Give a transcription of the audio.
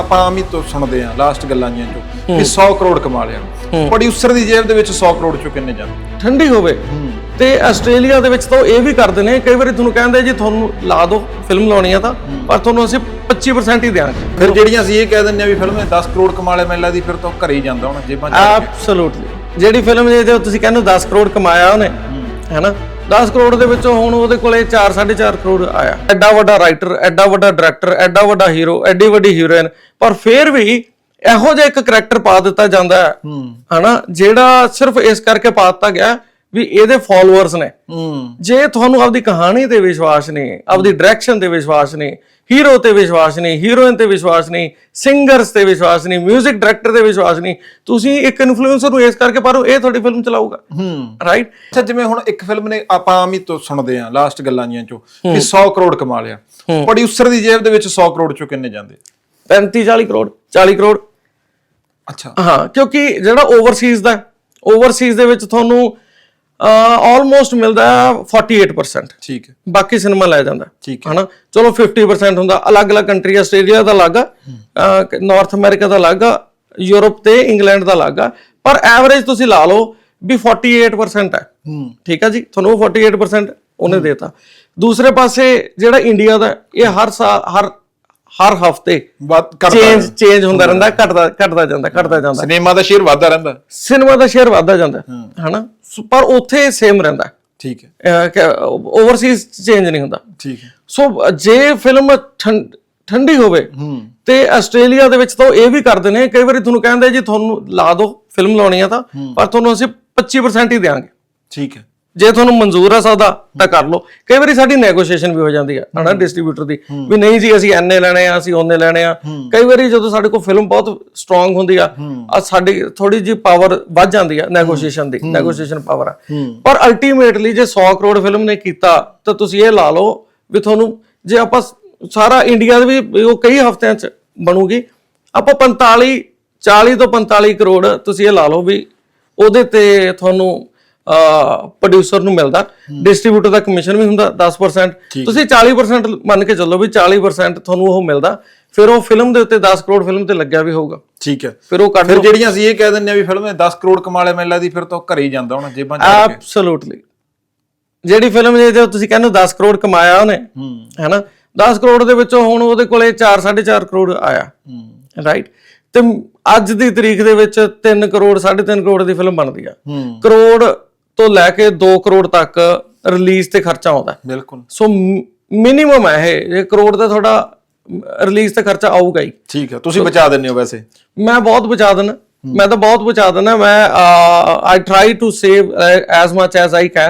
ਆਪਾਂ ਆਮ ਹੀ ਤੋਂ ਸੁਣਦੇ ਆ ਲਾਸਟ ਗੱਲਾਂ ਜੀਆਂ ਚੋਂ ਵੀ 100 ਕਰੋੜ ਕਮਾ ਲਿਆ। ਪ੍ਰੋਡਿਊਸਰ ਦੀ ਜੇਬ ਦੇ ਵਿੱਚ 100 ਕਰੋੜ ਚੋਂ ਕਿੰਨੇ ਜਾਂਦੇ? ਠੰਡੀ ਹੋਵੇ। ਤੇ ਆਸਟ੍ਰੇਲੀਆ ਦੇ ਵਿੱਚ ਤਾਂ ਇਹ ਵੀ ਕਰਦੇ ਨੇ ਕਈ ਵਾਰੀ ਤੁਹਾਨੂੰ ਕਹਿੰਦੇ ਜੀ ਤੁਹਾਨੂੰ ਲਾ ਦਿਓ ਫਿਲਮ ਲਾਉਣੀ ਆ ਤਾਂ ਪਰ ਤੁਹਾਨੂੰ ਅਸੀਂ 25% ਹੀ ਦਿਆਂਗੇ। ਫਿਰ ਜਿਹੜੀਆਂ ਅਸੀਂ ਇਹ ਕਹਿ ਦਿੰਦੇ ਆ ਵੀ ਫਿਲਮ ਨੇ 10 ਕਰੋੜ ਕਮਾ ਲਿਆ ਮੈਨੂੰ ਲੱਗਦੀ ਫਿਰ ਤਾਂ ਘਰੇ ਹੀ ਜਾਂਦਾ ਹੁਣ ਜੇਬਾਂ ਚ ਐਬਸੋਲੂਟਲੀ ਜਿਹੜੀ ਫਿਲਮ ਜੇ ਤੁਸੀਂ ਕਹਿੰਦੇ ਹੋ 10 ਕਰੋੜ ਕਮਾਇਆ ਉਹਨੇ ਹੈਨਾ 10 ਕਰੋੜ ਦੇ ਵਿੱਚੋਂ ਹੁਣ ਉਹਦੇ ਕੋਲੇ 4 4.5 ਕਰੋੜ ਆਇਆ। ਐਡਾ ਵੱਡਾ ਰਾਈਟਰ ਐਡਾ ਵੱਡਾ ਡਾਇਰੈਕਟਰ ਐਡਾ ਵੱਡਾ ਹੀਰੋ ਐਡੀ ਵੱਡੀ ਹੀਰੋਇਨ ਪਰ ਫਿਰ ਵੀ ਇਹੋ ਜਿਹਾ ਇੱਕ ਕਰੈਕਟਰ ਪਾ ਦਿੱਤਾ ਜਾਂਦਾ ਹੈ। ਹਨਾ? ਜਿਹੜਾ ਸਿਰਫ ਇਸ ਕਰਕੇ ਪਾ ਦਿੱਤਾ ਗਿਆ ਵੀ ਇਹਦੇ ਫਾਲੋਅਰਸ ਨੇ। ਹੂੰ। ਜੇ ਤੁਹਾਨੂੰ ਆਪਦੀ ਕਹਾਣੀ ਤੇ ਵਿਸ਼ਵਾਸ ਨਹੀਂ ਆਪਦੀ ਡਾਇਰੈਕਸ਼ਨ ਤੇ ਵਿਸ਼ਵਾਸ ਨਹੀਂ ਹੀਰੋ ਤੇ ਵਿਸ਼ਵਾਸ ਨਹੀਂ ਹੀਰੋਇਨ ਤੇ ਵਿਸ਼ਵਾਸ ਨਹੀਂ ਸਿੰਗਰਸ ਤੇ ਵਿਸ਼ਵਾਸ ਨਹੀਂ 뮤직 ਡਾਇਰੈਕਟਰ ਤੇ ਵਿਸ਼ਵਾਸ ਨਹੀਂ ਤੁਸੀਂ ਇੱਕ ਇਨਫਲੂਐਂਸਰ ਨੂੰ ਇਸ ਕਰਕੇ ਪਾਰੋ ਇਹ ਤੁਹਾਡੀ ਫਿਲਮ ਚਲਾਊਗਾ। ਹੂੰ। ਰਾਈਟ ਅੱਛਾ ਜਿਵੇਂ ਹੁਣ ਇੱਕ ਫਿਲਮ ਨੇ ਆਪਾਂ ਆਮ ਹੀ ਤੋਂ ਸੁਣਦੇ ਆ ਲਾਸਟ ਗੱਲਾਂ ਜੀਆਂ ਚੋਂ ਵੀ 100 ਕਰੋੜ ਕਮਾ ਲਿਆ। ਪ੍ਰੋਡਿਊਸਰ ਦੀ ਜੇਬ ਦੇ ਵਿੱਚ 100 ਕਰੋੜ ਚੋਂ ਕਿੰਨੇ ਜਾਂਦੇ? 35 40 ਕਰੋੜ 40 ਕਰੋੜ। ਅੱਛਾ। ਹਾਂ ਕਿਉਂਕਿ ਜਿਹੜਾ ਓਵਰਸੀਜ਼ ਦਾ ਓਵਰਸੀਜ਼ ਦੇ ਵਿੱਚ ਤੁਹਾਨੂੰ ਆਲਮੋਸਟ ਮਿਲਦਾ ਹੈ 48% ਠੀਕ ਹੈ। ਬਾਕੀ ਸਿਨੇਮਾ ਲੈ ਜਾਂਦਾ। ਠੀਕ ਹਨਾ? ਚਲੋ 50% ਹੁੰਦਾ। ਅਲੱਗ-ਅਲੱਗ ਕੰਟਰੀ ਆਸਟ੍ਰੇਲੀਆ ਦਾ ਅਲੱਗ ਆ ਨਾਰਥ ਅਮਰੀਕਾ ਦਾ ਅਲੱਗ ਆ ਯੂਰਪ ਤੇ ਇੰਗਲੈਂਡ ਦਾ ਅਲੱਗ। ਆ ਪਰ ਐਵਰੇਜ ਤੁਸੀਂ ਲਾ ਲਓ ਵੀ 48% ਹੈ। ਹੂੰ। ਠੀਕ ਆ ਜੀ? ਤੁਹਾਨੂੰ ਉਹ 48% ਉਹਨੇ ਦੇਤਾ। ਦੂਸਰੇ ਪਾਸੇ ਜਿਹੜਾ ਇੰਡੀਆ ਦਾ ਇਹ ਹਰ ਸਾਲ ਹਰ ਹਰ ਹਫ਼ਤੇ ਚੇਂਜ ਚੇਂਜ ਹੁੰਦਾ ਰਹਿੰਦਾ ਘਟਦਾ ਘਟਦਾ ਜਾਂਦਾ ਘਟਦਾ ਜਾਂਦਾ। ਸਿਨੇਮਾ ਦਾ ਸ਼ੇਅਰ ਵੱਧਦਾ ਰਹਿੰਦਾ। ਸਿਨੇਮਾ ਦਾ ਸ਼ੇਅਰ ਵੱਧਦਾ ਜਾਂਦਾ ਹਨਾ? ਪਰ ਉੱਥੇ ਸੇਮ ਰਹਿੰਦਾ। ਠੀਕ ਹੈ। ਓਵਰਸੀਜ਼ ਚੇਂਜ ਨਹੀਂ ਹੁੰਦਾ। ਠੀਕ ਹੈ। ਸੋ ਜੇ ਫਿਲਮ ਠੰਡੀ ਹੋਵੇ ਤੇ ਆਸਟ੍ਰੇਲੀਆ ਦੇ ਵਿੱਚ ਤਾਂ ਇਹ ਵੀ ਕਰਦੇ ਨੇ ਕਈ ਵਾਰੀ ਤੁਹਾਨੂੰ ਕਹਿੰਦੇ ਜੀ ਤੁਹਾਨੂੰ ਲਾ ਦਿਓ ਫਿਲਮ ਲਾਉਣੀ ਆ ਤਾਂ ਪਰ ਤੁਹਾਨੂੰ ਅਸੀਂ 25% ਹੀ ਦੇਾਂਗੇ ਠੀਕ ਹੈ। ਜੇ ਤੁਹਾਨੂੰ ਮਨਜ਼ੂਰ ਆ ਸੌਦਾ ਤਾਂ ਕਰ ਲਓ। ਕਈ ਵਾਰੀ ਸਾਡੀ ਨੈਗੋਸ਼ੀਏਸ਼ਨ ਵੀ ਹੋ ਜਾਂਦੀ ਆ ਹਨਾ ਡਿਸਟ੍ਰੀਬਿਊਟਰ ਦੀ। ਵੀ ਨਹੀਂ ਜੀ ਅਸੀਂ ਐਨੇ ਲੈਣੇ ਆ ਅਸੀਂ ਉਹਨੇ ਲੈਣੇ ਆ। ਕਈ ਵਾਰੀ ਜਦੋਂ ਸਾਡੇ ਕੋਲ ਫਿਲਮ ਬਹੁਤ ਸਟਰੋਂਗ ਹੁੰਦੀ ਆ ਆ ਸਾਡੀ ਥੋੜੀ ਜੀ ਪਾਵਰ ਵੱਧ ਜਾਂਦੀ ਆ ਨੈਗੋਸ਼ੀਏਸ਼ਨ ਦੀ ਨੈਗੋਸ਼ੀਏਸ਼ਨ ਪਾਵਰ ਆ। ਪਰ ਅਲਟੀਮੇਟਲੀ ਜੇ 100 ਕਰੋੜ ਫਿਲਮ ਨੇ ਕੀਤਾ ਤਾਂ ਤੁਸੀਂ ਇਹ ਲਾ ਲਓ ਵੀ ਤੁਹਾਨੂੰ ਜੇ ਆਪਾਂ ਸਾਰਾ ਇੰਡੀਆ ਦੇ ਵੀ ਉਹ ਕਈ ਹਫ਼ਤਿਆਂ ਚ ਬਣੂਗੀ ਆਪਾਂ 45 40 ਤੋਂ 45 ਕਰੋੜ ਤੁਸੀਂ ਇਹ ਲਾ ਲਓ ਵੀ ਉਹਦੇ ਤੇ ਤੁਹਾਨੂੰ ਪ੍ਰੋਡਿਊਸਰ ਨੂੰ ਮਿਲਦਾ। ਡਿਸਟ੍ਰੀਬਿਊਟਰ ਦਾ ਕਮਿਸ਼ਨ ਵੀ ਹੁੰਦਾ 10% ਤੁਸੀਂ 40% ਮੰਨ ਕੇ ਚੱਲੋ ਵੀ 40% ਤੁਹਾਨੂੰ ਉਹ ਮਿਲਦਾ। ਫਿਰ ਉਹ ਫਿਲਮ ਦੇ ਉੱਤੇ 10 ਕਰੋੜ ਫਿਲਮ ਤੇ ਲੱਗਿਆ ਵੀ ਹੋਊਗਾ। ਠੀਕ ਹੈ। ਫਿਰ ਉਹ ਕੱਢ ਫਿਰ ਜਿਹੜੀਆਂ ਅਸੀਂ ਇਹ ਕਹਿ ਦਿੰਦੇ ਆ ਵੀ ਫਿਲਮ ਨੇ 10 ਕਰੋੜ ਕਮਾ ਲਿਆ ਮੈਨੂੰ ਲੱਗਦੀ ਫਿਰ ਤਾਂ ਘਰੇ ਹੀ ਜਾਂਦਾ ਹੁਣ ਜੇਬਾਂ ਚ ਐਬਸੋਲੂਟਲੀ ਜਿਹੜੀ ਫਿਲਮ ਜੇ ਤੁਸੀਂ ਕਹਿੰਦੇ ਹੋ 10 ਕਰੋੜ ਕਮਾਇਆ ਉਹਨੇ ਹੈਨਾ? 10 ਕਰੋੜ ਦੇ ਵਿੱਚੋਂ ਹੁਣ ਉਹਦੇ ਕੋਲੇ 4 4.5 ਕਰੋੜ ਆਇਆ। ਹੂੰ। ਰਾਈਟ ਤੇ ਅੱਜ ਦੀ ਤਰੀਕ ਦੇ ਵਿੱਚ 3 ਕਰੋੜ 3.5 ਕਰੋੜ ਦੀ ਫਿਲਮ ਬਣਦੀ ਆ। ਕਰੋੜ ਤੋਂ ਲੈ ਕੇ 2 ਕਰੋੜ ਤੱਕ ਰਿਲੀਜ਼ ਤੇ ਖਰਚਾ ਆਉਂਦਾ। ਬਿਲਕੁਲ। ਸੋ ਮਿਨੀਮਮ ਹੈ ਇਹ। ਇਹ ਕਰੋੜ ਦਾ ਤੁਹਾਡਾ ਰਿਲੀਜ਼ ਤੇ ਖਰਚਾ ਆਊਗਾ ਹੀ। ਠੀਕ ਹੈ ਤੁਸੀਂ ਬਚਾ ਦਿੰਦੇ ਹੋ ਵੈਸੇ। ਮੈਂ ਬਹੁਤ ਬਚਾ ਦਿੰਦਾ। ਮੈਂ ਤਾਂ ਬਹੁਤ ਬਚਾ ਦਿੰਦਾ। ਮੈਂ I try to save as much as I can